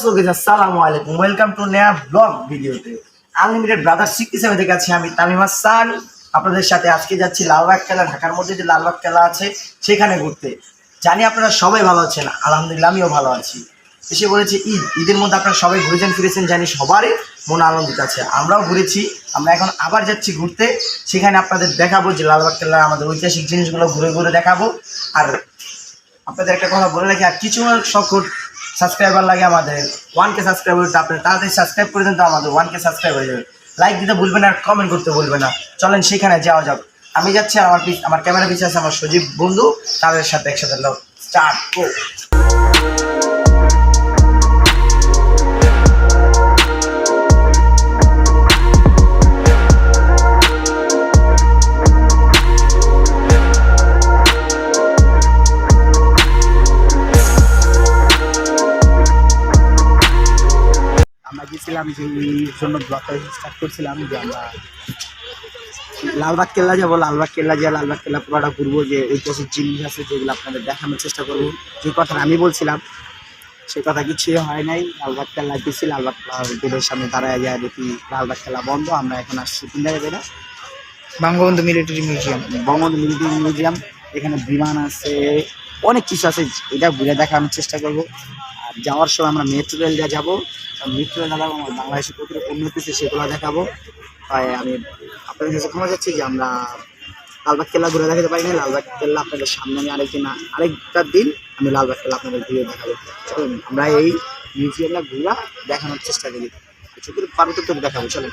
আসসালামু আলাইকুম। টু নেয়া ব্লগ ভিডিওতে। আনলিমিটেড ব্রাদার সিক্স আমি আমি তামিম হাসান। আপনাদের সাথে আজকে যাচ্ছি লালবাগ খেলা, ঢাকার মধ্যে যে লালবাগ খেলা আছে, সেখানে ঘুরতে। জানি আপনারা সবাই ভালো আছেন, আলহামদুলিল্লাহ আমিও ভালো আছি। এসে বলেছে, ঈদ, ঈদের মধ্যে আপনারা সবাই ঘুরেছেন, ফিরেছেন, জানি সবারই মন আনন্দিত আছে। আমরাও ঘুরেছি, আমরা এখন আবার যাচ্ছি ঘুরতে। সেখানে আপনাদের দেখাবো যে লালবাগ খেলা, আমাদের ঐতিহাসিক জিনিসগুলো ঘুরে ঘুরে দেখাবো। আর আপনাদের একটা কথা বলে রাখি, আর কিছু সকল সাবস্ক্রাইবার লাগে আমাদের। ওয়ান কে সাবস্ক্রাইবার আপনারা তাড়াতাড়ি সাবস্ক্রাইব করে দেন, তো আমাদের ওয়ান কে সাবস্ক্রাইব হয়ে যাবে। লাইক দিতে ভুলবেন আর কমেন্ট করতে ভুলবেন না। চলেন সেখানে যাওয়া যাক। আমি যাচ্ছি, আমার আমার ক্যামেরা পিছিয়ে আছে আমার সজীব বন্ধু, তাদের সাথে একসাথে লোক স্টার্ট গো আমরা গেছিলাম যে এই জন্য ব্লগটা স্টার্ট করছিলাম যে আমরা লালবাগ কেল্লা যাব। লালবাগ কেল্লা যা লালবাগ কেল্লা পুরোটা ঘুরবো যে ঐতিহাসিক জিনিস আছে যেগুলো আপনাদের দেখানোর চেষ্টা করব। যে কথাটা আমি বলছিলাম সে কথা কিছুই হয় নাই। লালবাগ কেল্লা গেছি লালবাগ গেটের সামনে দাঁড়ায় যায় দেখি লালবাগ খেলা বন্ধ আমরা এখন আসছি তিন জায়গায় না Bangabandhu military museum. Bangabandhu military museum এখানে বিমান আছে অনেক কিছু আছে এটা ঘুরে দেখানোর চেষ্টা করব। আর যাওয়ার সময় আমরা মেট্রো রেল দিয়ে যাব। মেট্রো রেল দেখাবো আমার বাংলাদেশের প্রচুর উন্নতি হচ্ছে সেগুলো দেখাবো। তাই আমি আপনাদের কাছে ক্ষমা যাচ্ছি যে আমরা লালবাগ কেল্লা ঘুরে দেখাতে পারি না লালবাগ কেল্লা আপনাদের সামনে আমি আরেকদিন, আরেকটা দিন আমি লালবাগ কেল্লা আপনাদের ঘুরে দেখাবো। চলুন, আমরা এই মিউজিয়ামটা ঘুরা দেখানোর চেষ্টা করি। কিছু করে পারো তো দেখাবো, চলেন।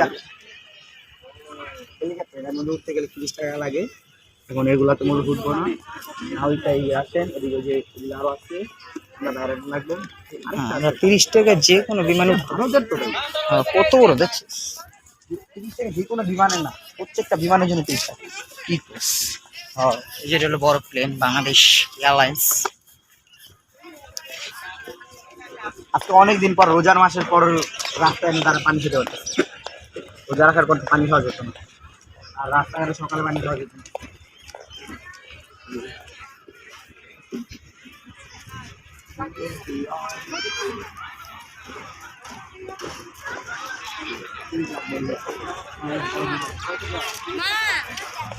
হেলিকপ্টার হেলিকপ্টার এর মধ্যে উঠতে গেলে তিরিশ টাকা লাগে। এখন এগুলা তো মূল উঠবো না। ওইটাই আসেন এদিকে যে আরও আছে আমরা আমরা তিরিশ টাকা যে কোনো বিমান উঠবো। হাজার টোটাল আহ, কত বড় দেখছিস? তিরিশ টাকা যে কোনো বিমানের না প্রত্যেকটা বিমানের জন্য তিরিশ টাকা। কি? হ্যাঁ, যেটা হলো বড় প্লেন বাংলাদেশ এয়ারলাইন্স আজকে অনেকদিন পর রোজার মাসের পর রাস্তায় তারা পানি খেতে হচ্ছে রোজা রাখার পর তো পানি খাওয়া যেত না আর রাস্তাঘাটে সকালে পানি খাওয়া যেত না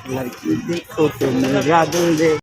लड़की देखो तो मेरा दिल दे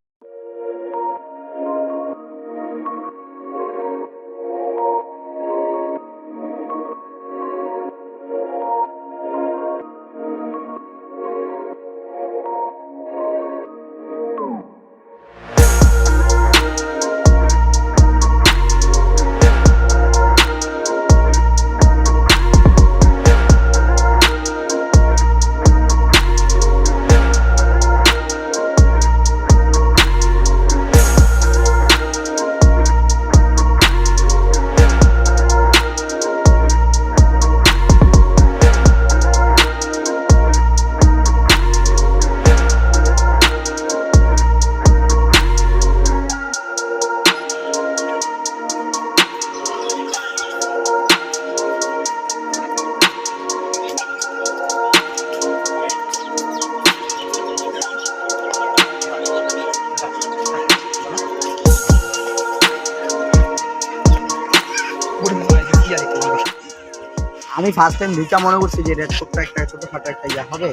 ফার্স্ট টাইম ঢুকা মনে করছি যে এটা ছোট্ট একটা, ছোটখাটো একটা ইয়া হবে,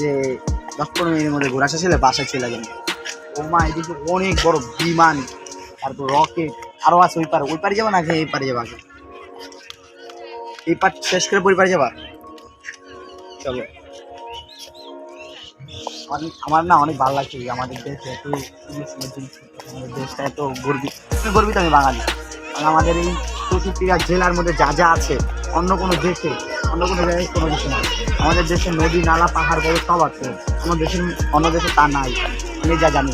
যে দশ পনেরো মিনিটের মধ্যে ঘোরা শেষ হলে বাসায় চলে যাবেন ও মা এদিকে অনেক বড় বিমান, তারপর রকেট আরও আছে ওই পারে ওই পারে যাবা নাকি এই পারে যাবা আগে? এই পার শেষ করে পরে পারে যাবা? চলো। আমার না অনেক ভালো লাগছে, আমাদের দেশে এত দেশটা এত গর্বিত। গর্বিত আমি বাঙালি। কারণ আমাদের এই চৌষট্টিটা জেলার মধ্যে যা যা আছে অন্য কোনো দেশে অন্য কোনো জায়গায় কোনো কিছু নাই আমাদের দেশে নদী নালা পাহাড় বড় সব আছে অন্য দেশের অন্য দেশে তা নাই আমি যা জানি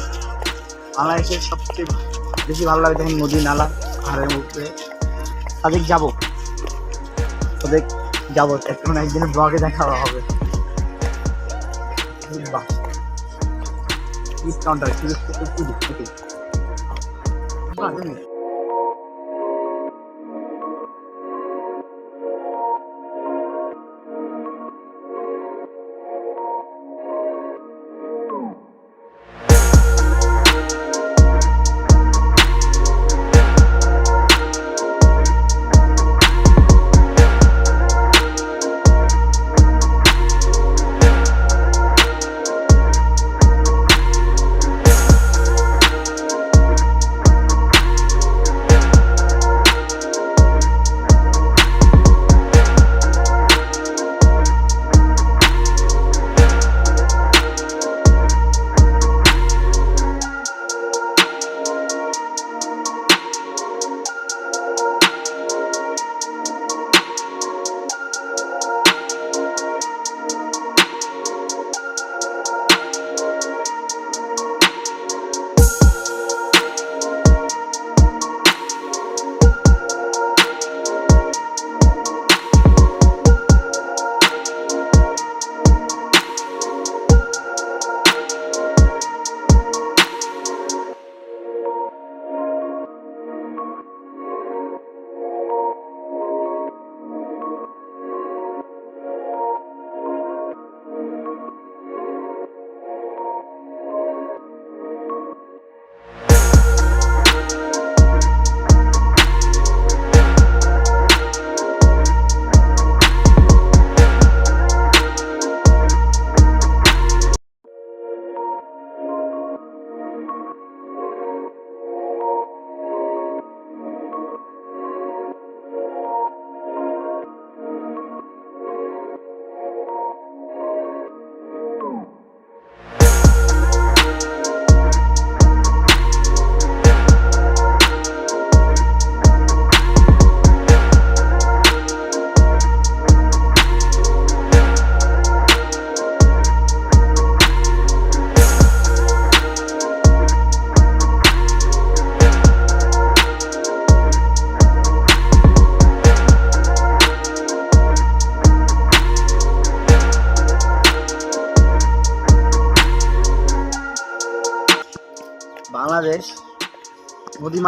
বাংলাদেশের সবচেয়ে বেশি ভালো লাগে যখন নদী নালা পাহাড়ের মধ্যে তাদের যাব তাদের যাব এখন একদিনের ব্লগে দেখা হবে বাহ কাউন্টার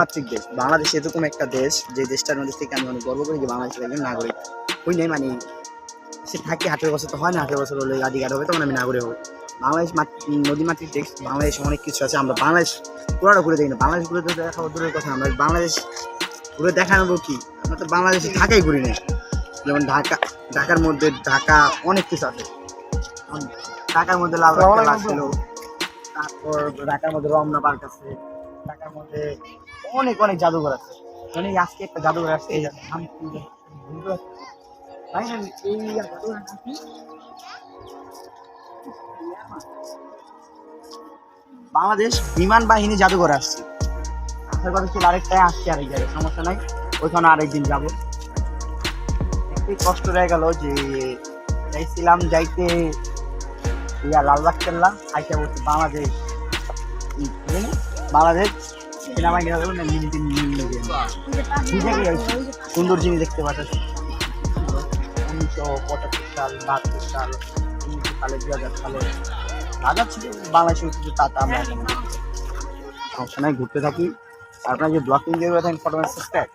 নদীমাতৃক দেশ। বাংলাদেশ এরকম একটা দেশ যে দেশটার মধ্যে থেকে আমি অনেক গর্ব করি যে বাংলাদেশের একজন নাগরিক। ওই নেই মানে সে থাকে আঠেরো বছর তো হয় না আঠেরো বছর হলে আধিকার হবে তখন আমি নাগরিক হব। বাংলাদেশ মাত- নদীমাতৃক দেশ বাংলাদেশে অনেক কিছু আছে আমরা বাংলাদেশ পুরোটা ঘুরে দেখি না। বাংলাদেশ ঘুরে তো দেখাবো দূরের কথা আমরা বাংলাদেশ ঘুরে দেখাবো কি? আমরা তো বাংলাদেশে ঢাকাই ঘুরি না যেমন ঢাকা ঢাকার মধ্যে ঢাকা অনেক কিছু আছে। ঢাকার মধ্যে লাল ছিল তারপর ঢাকার মধ্যে রমনা পার্ক আছে ঢাকার মধ্যে অনেক অনেক জাদুঘর আছে। মানে আজকে একটা জাদুঘর আসছে, এই? বাংলাদেশ বিমান বাহিনী জাদুঘর আসছে। আসার কথা ছিল আরেকটাই আসছে আরেক জায়গায়, সমস্যা নাই। ওইখানে আরেকদিন যাব। একটু কষ্ট রয়ে গেল যে চাইছিলাম যাইতে, ইয়া লালবাগ কেল্লা আইসা বলছে বাংলাদেশ? বাংলাদেশ সেনাবাহিনী হবে না সুন্দর জিনিস দেখতে পাচ্ছি। উনিশশো পঁচাত্তর সাল, বাহাত্তর সাল, উনিশশো সালে দুই হাজার সালে রাজা ছিল বাংলাদেশের ঐতিহ্য তা আমরা ঘুরতে থাকি। আপনার যে ব্লকিং দিয়ে থাকেন ফটো সাবস্ক্রাইব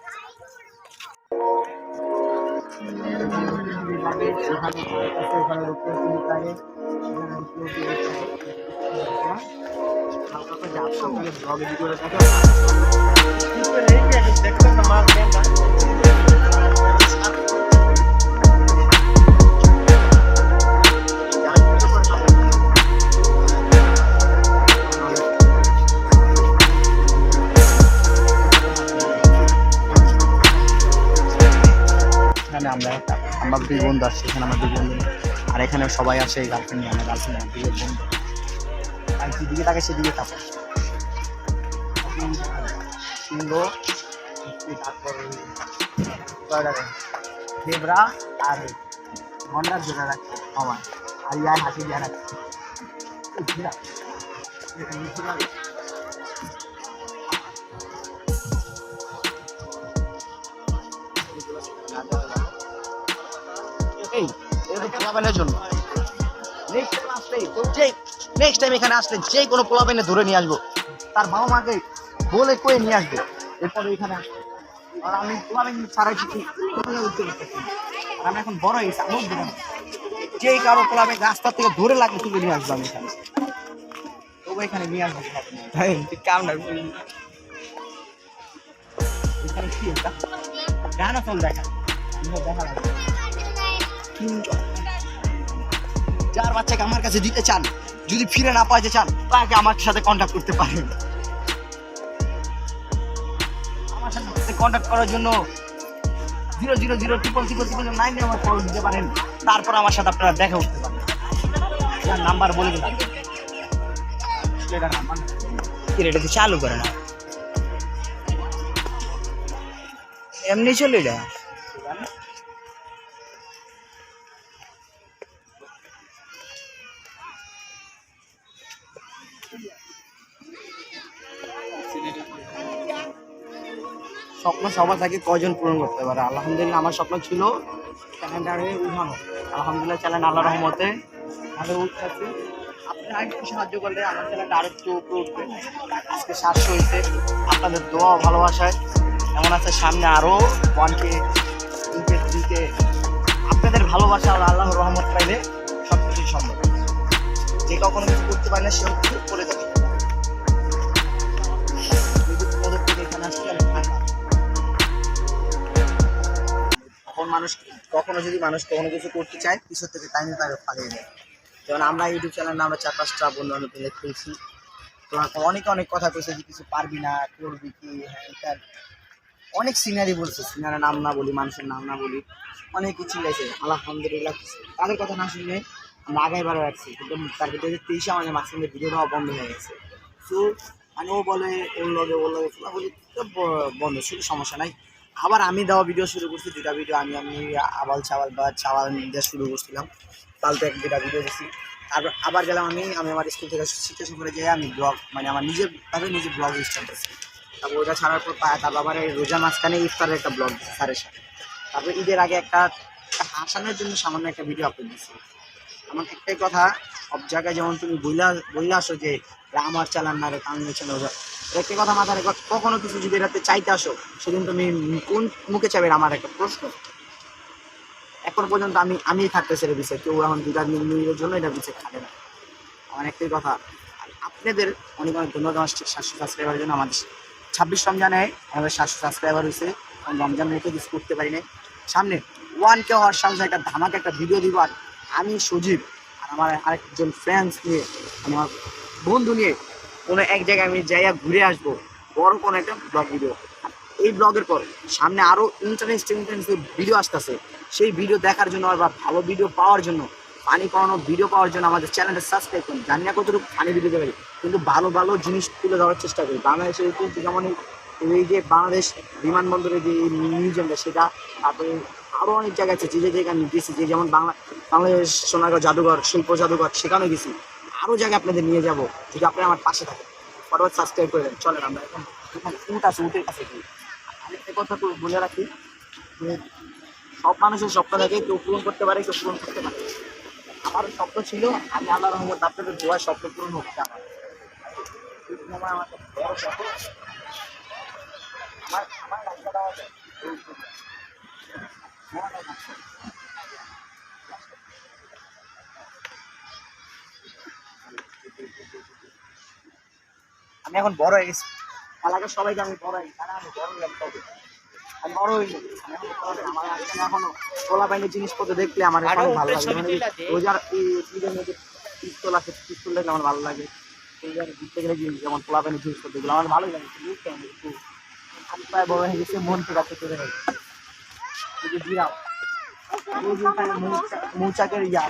আমরা আমার দুই বন্ধু আসছি এখানে আমার দুই বন্ধু। আর এখানে সবাই আসে গার্লফ্রেন্ড নিয়ে, আমার গার্লফ্রেন্ড দুই বন্ধু। আর যেদিকে থাকে সেদিকে তারপর সুন্দর দেবরা আর গন্ডার জোড়া রাখছে আমার ইয়ার হাসি দিয়ে রাখছে। এই এটা তো জন্য। নেক্সট টাইম আসলে যে নেক্সট টাইম এখানে আসলে যে কোনো পোলাপাইনে ধরে নিয়ে আসব। তার বাবা মাকে বলে কয়ে নিয়ে আসবে। এরপরে এখানে আসবে। আর আমি পোলাপাইন ছাড়া কিছু আমি এখন বড় হয়েছি আমি উঠবো না। যেই কারও পোলাপাইন রাস্তা থেকে ধরে লাগবে তুলে নিয়ে আসব আমি এখানে। তবু এখানে নিয়ে আসব। কামটা এখানে কি এটা? গান চল দেখা। আমরা দেখা লাগবে। যার বাচ্চাকে আমার কাছে দিতে চান যদি ফিরে না পাইতে চান, তাকে আমার সাথে কন্ট্যাক্ট করতে পারেন। আমার সাথে কন্ট্যাক্ট করার জন্য zero zero zero triple triple triple nine আমার কল দিতে পারেন। তারপর আমার সাথে আপনারা দেখা উঠতে পারেন। নাম্বার বলে দিলাম। এটা তো চালু করে না। এমনি চলে এটা সবার থাকে কজন পূরণ করতে পারে? আলহামদুলিল্লাহ, আমার স্বপ্ন ছিল চ্যানেলটারে উঠানো। আলহামদুলিল্লাহ চ্যানেল আল্লাহ রহমতে ভালো উঠতেছে আপনারা একটু সাহায্য করলে আমার চ্যানেলটা উপরে উঠবে। আজকে সাতশো হয়েছে আপনাদের দোয়া ভালোবাসায় এমন আছে, সামনে আরও ওয়ান কে টু কে আপনাদের ভালোবাসা আর আল্লাহর রহমত পাইলে সব কিছুই সম্ভব। যে কখনো কিছু করতে পারে না কিছু করে থাকে। এখানে আসছি আমি তখন মানুষ কখনো যদি মানুষ কখনো কিছু করতে চায় পিছর থেকে টাইমে তাকে পালিয়ে দেয় যেমন আমরা ইউটিউব চ্যানেল আমরা চার পাঁচটা বন্ধু বান্ধব মিলে খুলছি তো অনেকে অনেক কথা কইছে যে কিছু পারবি না করবি কি হ্যাঁ। অনেক সিনারি বলছে সিনারের নাম না বলি মানুষের নাম না বলি অনেক কিছু গেছে আলহামদুলিল্লাহ তাদের কথা না শুনে আমরা আগাইবারও রাখছি কিন্তু তার ভিতরে তেইশে আমাদের মাঝখানে ভিডিও দেওয়া বন্ধ হয়ে গেছে তো মানে ও বলে ওর লগে ওর লগে বলি বন্ধ শুধু সমস্যা নাই আবার আমি দেওয়া ভিডিও শুরু করছি দুটা ভিডিও আমি আমি আবাল চাওয়াল বা চাওয়াল দেওয়া শুরু করছিলাম। ফালতু এক দুটা ভিডিও দিছি তারপর আবার গেলাম আমি আমি আমার স্কুল থেকে শিক্ষা সফরে যেয়ে আমি ব্লগ মানে আমার নিজের ভাবে নিজে ব্লগ স্টার্ট করছি। তারপর ওটা ছাড়ার পর তারপর আবার রোজা মাঝখানে ইফতারের একটা ব্লগ দিচ্ছি স্যারের সাথে। তারপর ঈদের আগে একটা হাসানোর জন্য সামান্য একটা ভিডিও আপলোড দিচ্ছি আমার একটাই কথা, সব জায়গায় যেমন তুমি বইলা বইলা আসো যে আমার চালান না রে কাঙ্গে চালান একটা কথা মাথায় রেখো, কখনো কিছু যদি এটাতে চাইতে আসো, সেদিন তুমি কোন মুখে চাইবে আমার একটা প্রশ্ন। এখন পর্যন্ত আমি আমি থাকতে ছেড়ে বিষয়ে কেউ এখন দুটা মিনিটের জন্য এটা বিষয়ে খাবে না। আমার একটাই কথা আপনাদের অনেক অনেক ধন্যবাদ আমার সাতশো সাবস্ক্রাইবারের জন্য। আমাদের ছাব্বিশ রমজানে আমাদের সাতশো সাবস্ক্রাইবার হয়েছে কারণ রমজান রেখে কিছু করতে পারি না সামনে ওয়ান কে হওয়ার সামনে একটা ধামাকে একটা ভিডিও দিব, আর আমি সজীব আর আমার আরেকজন ফ্রেন্ডস নিয়ে, আমার বন্ধু নিয়ে কোনো এক জায়গায় আমি যাইয়া ঘুরে আসব। বড় কোনো একটা ব্লগ ভিডিও এই ব্লগের পর সামনে আরও ইন্টারেস্টিং ইন্টারেস্টিং ভিডিও আসতেছে। সেই ভিডিও দেখার জন্য বা ভালো ভিডিও পাওয়ার জন্য পানি পাওয়ানো ভিডিও পাওয়ার জন্য আমাদের চ্যানেলটা সাবস্ক্রাইব করুন। জানি না কতটুকু ফানি ভিডিও দেবে, কিন্তু ভালো ভালো জিনিস তুলে ধরার চেষ্টা করি। বাংলাদেশের ঐতিহ্য যেমন এই- যে বাংলাদেশ বিমানবন্দরের যে মিউজিয়ামটা সেটা তারপরে আরও অনেক জায়গা আছে। যে যে জায়গায় আমি গেছি, যে যেমন বাংলা বাংলাদেশ সোনারগাঁও জাদুঘর, শিল্প জাদুঘর, সেখানেও গেছি। আরও জায়গায় আপনাদের নিয়ে যাব। যদি আপনারা আমার পাশে থাকেন ফটোয়ার সাবস্ক্রাইব করে দেন। চলেন আমরা এখন উট আছে, উটের কাছে গিয়ে। আরেকটা কথা বলে রাখি সব মানুষের স্বপ্ন থাকে, কেউ পূরণ করতে পারে, কেউ পূরণ করতে পারে আমার স্বপ্ন ছিল, আমি আল্লাহ রহমত আপনাদের দোয়ার স্বপ্ন পূরণ হোক আমার। আমার বড় স্বপ্ন। আমার আমার আমি এখন বড় হয়ে গেছি। এলাকার সবাইকে আমি বড় তারা আমি বড় গেছি আমি বড় হইনি এখন। আমার তোলা বাইনের জিনিসপত্র দেখলে আমার এখনও ভালো লাগে। মানে রোজার পিস্তল আছে পিস্তল দেখলে আমার ভালো লাগে। রোজার ঘুরতে গেলে যে যেমন তোলা বাইনের জিনিসপত্র এগুলো আমার ভালোই লাগে। বুঝতে একটু বড় হয়ে গেছে মন থেকে আছে চলে গেছে এই মৌচাকের ইয়া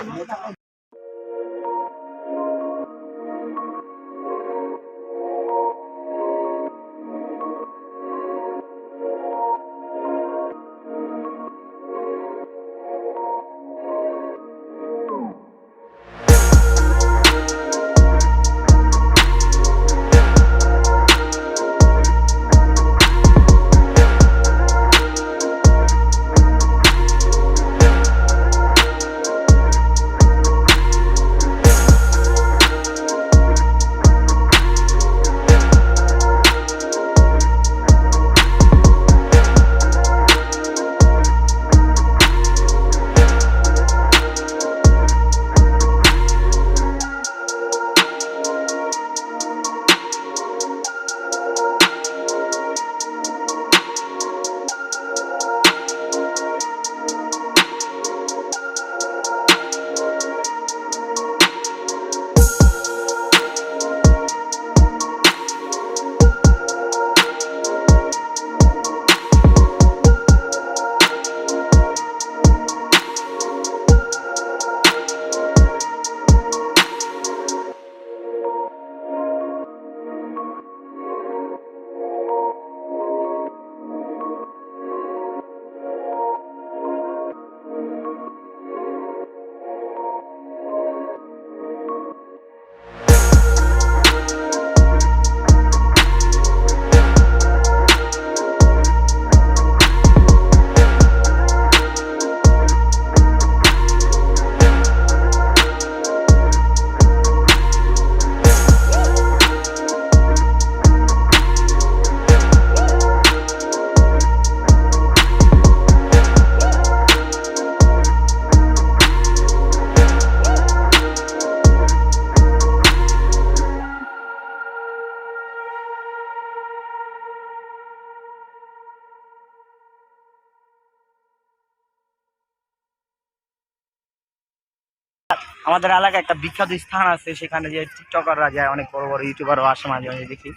আমাদের এলাকায় একটা বিখ্যাত স্থান আছে সেখানে যে টিকটকাররা যায় অনেক বড় বড় ইউটিউবারও আসে মাঝে মাঝে দেখি।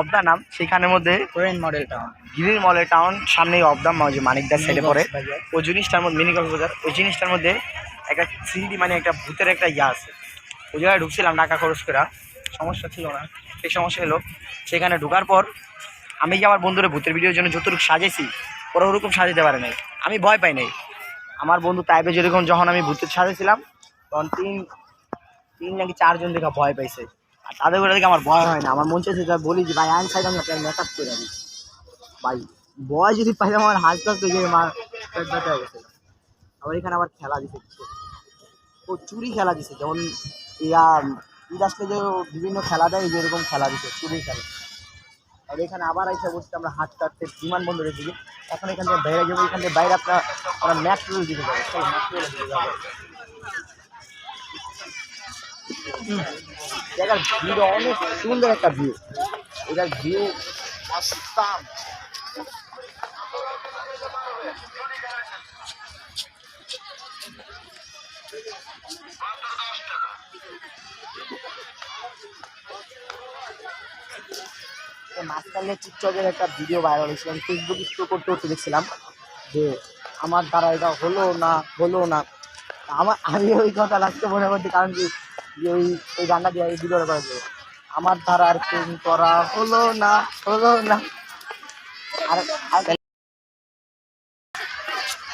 অবদা নাম সেখানের মধ্যে কোরিয়ান মডেল টাউন গ্রিন মলের টাউন সামনেই অবদা যে মানিকদার সাইডে পড়ে। ওই জিনিসটার মধ্যে মিনি কক্সবাজার ওই জিনিসটার মধ্যে একটা থ্রি মানে একটা ভূতের একটা ইয়া আছে। ওই জায়গায় ঢুকছিলাম টাকা খরচ করা সমস্যা ছিল না। সেই সমস্যা এলো সেখানে ঢোকার পর আমি যে আমার বন্ধুরা ভূতের ভিডিওর জন্য যতটুকু সাজেছি ওরা ওরকম সাজাতে পারে নাই। আমি ভয় পাই নাই। আমার বন্ধু তাইবে যেরকম যখন আমি ভূতের সাজেছিলাম তখন তিন তিন নাকি চারজন দেখে ভয় পাইছে। আর তাদের করে দেখে আমার ভয় হয় না। আমার মন চাইছে যা বলি যে, ভাই আইন সাইড আমি আপনার মেকআপ করে দিই ভাই, ভয় যদি পাই, আমার হাসতে হাসতে গিয়ে মার পেট ব্যথা হয়ে গেছে। আবার এখানে আবার খেলা কিছু ও চুরি খেলা দিছে। যেমন ইয়া ঈদ আসলে যে বিভিন্ন খেলা দেয়, এই যে এরকম খেলা দিছে, চুরি খেলা। আর এখানে আবার এসে বসতে আমরা হাঁটতে হাঁটতে বিমানবন্দরের দিকে। এখন এখান থেকে বাইরে যাব, এখান থেকে বাইরে আপনার, আমরা ম্যাট্রোল দিকে যাব। চলো ম্যাট্রোলের দিকে যাব। জায়গার ভিউ অনেক সুন্দর একটা ভিউ। এটার ভিউ অসাম মাঝখানে টিকটকের একটা ভিডিও ভাইরাল হয়েছিল আমি ফেসবুক স্টোর করতে করতে দেখছিলাম যে আমার দ্বারা এটা হলো না হলো না। আমার আমি ওই কথা লাগতে মনে করছি কারণ কি যে ওই ওই গানটা দিয়ে এই ভিডিওটা করেছে আমার দ্বারা আর প্রেম করা হলো না হলো না। আর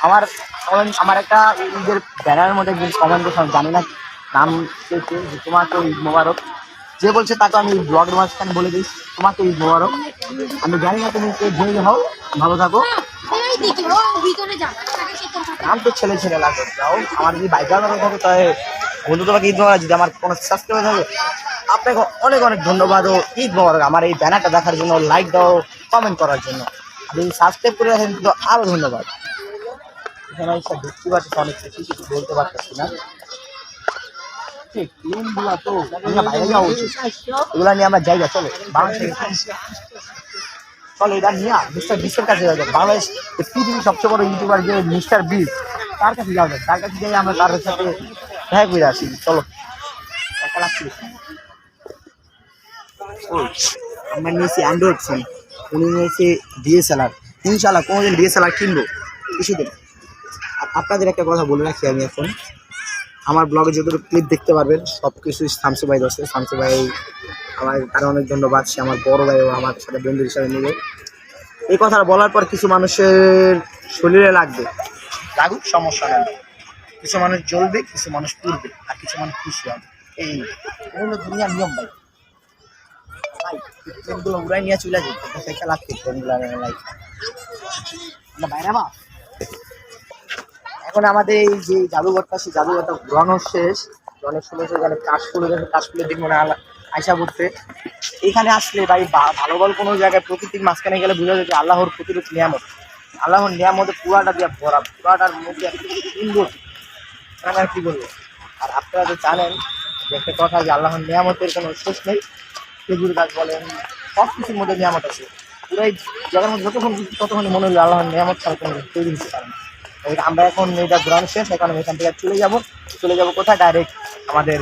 আমার আমার একটা ঈদের ব্যানারের মধ্যে একদিন কমেন্ট করছিলাম জানি না নাম তোমাকে ঈদ মোবারক। যে বলছে তাকে আমি ব্লগের মাঝখানে বলে দিই তোমাকে ঈদ মোবারক। আমি জানি না তুমি কে যে হও ভালো থাকো। নাম তো ছেলে ছেলে লাগবে যাও। আমার যদি বাইক চালানো থাকে তাহলে বন্ধু তোমাকে ঈদ মোবারক, যদি আমার কোনো সাবস্ক্রাইব থাকে, আপনাকে অনেক অনেক ধন্যবাদ ও ঈদ মোবারক। আমার এই ব্যানারটা দেখার জন্য লাইক দাও কমেন্ট করার জন্য। আপনি সাবস্ক্রাইব করে রাখেন তো আরও ধন্যবাদ। এখানে এসে দেখতে পাচ্ছি, অনেক কিছু কিছু বলতে পারতেছি না। এটা মিস্টার বিশের কাছে বাংলাদেশ পৃথিবীর সবচেয়ে বড় ইউটিউবার যে মিস্টার বিস তার কাছে যাওয়া যায় তার কাছে যাই আমরা তার সাথে দেখা করে আসি চলো। একা লাগছি আমরা নিয়েছি অ্যান্ড্রয়েড ফোন উনি নিয়েছে ডিএসএলআর ইনশাল্লাহ কোনোদিন ডিএসএলআর কিনবো কিছুদিন আর আপনাদের একটা কথা বলে রাখি আমি এখন। আমার ব্লগে যতটুকু ক্লিপ দেখতে পারবেন সব কিছুই শামসু ভাই দোষে শামসু ভাই আমার তার অনেক ধন্যবাদ সে আমার বড় ভাইও আমার সাথে বন্ধু হিসাবে নিবে। এই কথাটা বলার পর কিছু মানুষের শরীরে লাগবে। লাগুক সমস্যা নেই। কিছু মানুষ জ্বলবে, কিছু মানুষ পুড়বে, আর কিছু মানুষ খুশি হবে। এই এগুলো দুনিয়ার নিয়ম ভাই। ভাই উড়াই নিয়ে চলে যেত দেখা লাগছে ট্রেনগুলো লাইফ আমরা বাইরে বা এখন আমাদের এই যে জাদুঘরটা, সেই জাদুঘরটা ঘোরানোর শেষ। অনেক সময় এখানে কাশফুলের কাশফুলের দিন মনে আয়সা করতে এখানে আসলে ভাই ভালো ভালো কোনো জায়গায় প্রকৃতির মাঝখানে গেলে বোঝা যায় যে আল্লাহর প্রতিরোধ নিয়ামত। আল্লাহর নিয়ামতে পুরাটা দিয়ে ভরা, পুরাটার মধ্যে সুন্দর আমি আর কি বলব? আর আপনারা তো জানেন যে একটা কথা যে আল্লাহর নিয়ামতের কোনো শেষ নেই। খেজুর গাছ বলেন, সব কিছুর মধ্যে নিয়ামত আছে। পুরাই জায়গার মধ্যে যতক্ষণ ততক্ষণ মনে হলো আল্লাহর নিয়ামত ছাড়া কোনো তৈরি হতে পারে না। আমরা এখন এটা ঘোরানো শেষ, এখন এখান থেকে চলে যাব। চলে যাব কোথায়? ডাইরেক্ট আমাদের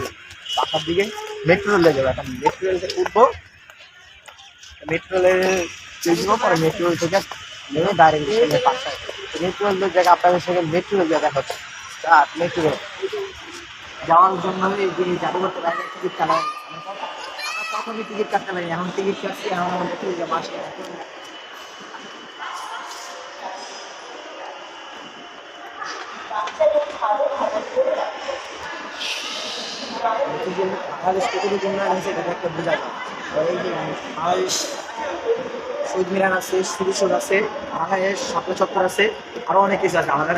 বাসার দিকে। মেট্রো রেলে যাব। এখন মেট্রো রেলে উঠবো। মেট্রো রেলে চলবো পরে মেট্রো রেল থেকে নেমে ডাইরেক্ট মেট্রো রেলের জায়গায় আপনাদের সঙ্গে মেট্রো রেল জায়গা হচ্ছে। আর যাওয়ার জন্য এই যে জাদুঘরটা বাইরে টিকিট কাটা হয়। আমরা প্রথমে টিকিট কাটতে পারি এখন টিকিট কাটছি, এখন আমরা একটা যায় আর আছে সুরিশোর আছে চত্বর আছে আরও অনেক কিছু আছে। আমাদের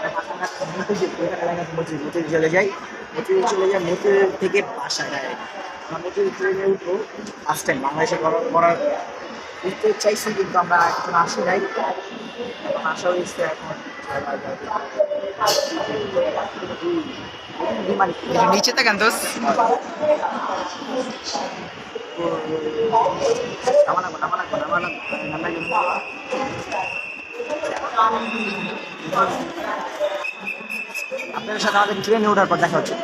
শহীদ মিনার মতিঝিল চলে যাই মতিঝিল চলে যাই মতিঝিল থেকে বাসায় ডাইরেক্ট আমরা মতিঝিল ট্রেনে উঠবো ফার্স্ট টাইম বাংলাদেশে করার উঠতে চাইছি কিন্তু আমরা এখন আসি নাই এখন আসা হয়েছে এখন নিচে থাকেন দোষ নামা লাগবো নামা লাগবো আপনাদের সাথে আমাদের ট্রেনে ওঠার পর দেখা হচ্ছে।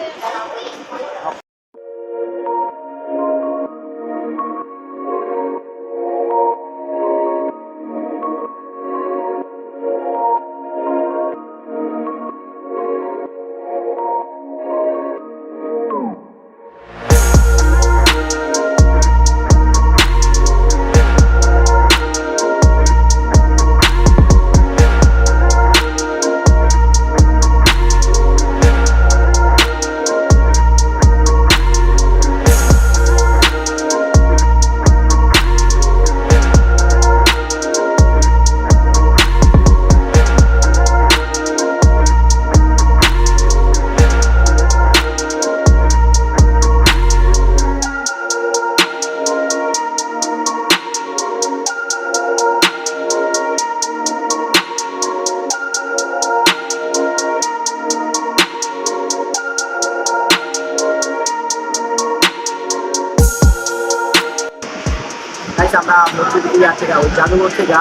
জাদুঘর থেকে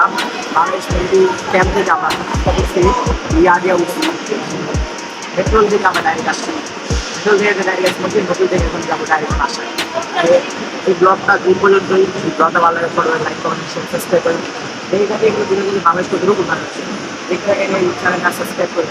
বাংলাদেশ মিলিটারি ক্যাম্প থেকে আমরা করছি ইয়া দিয়ে উঠছি পেট্রোল থেকে আমরা ডাইরেক্ট আসছি। পেট্রোল থেকে ডাইরেক্ট মধ্যে নতুন থেকে এখন যাব ডাইরেক্ট তো এই ব্লগটা দূর পর্যন্তই এই ব্লগটা ভালো লাগে করবেন লাইক করবেন সাবস্ক্রাইব করেন এই জায়গায় এগুলো দিনে দিনে কতটুকু উন্নয়ন হচ্ছে দেখতে থাকেন এই চ্যানেলটা সাবস্ক্রাইব করে।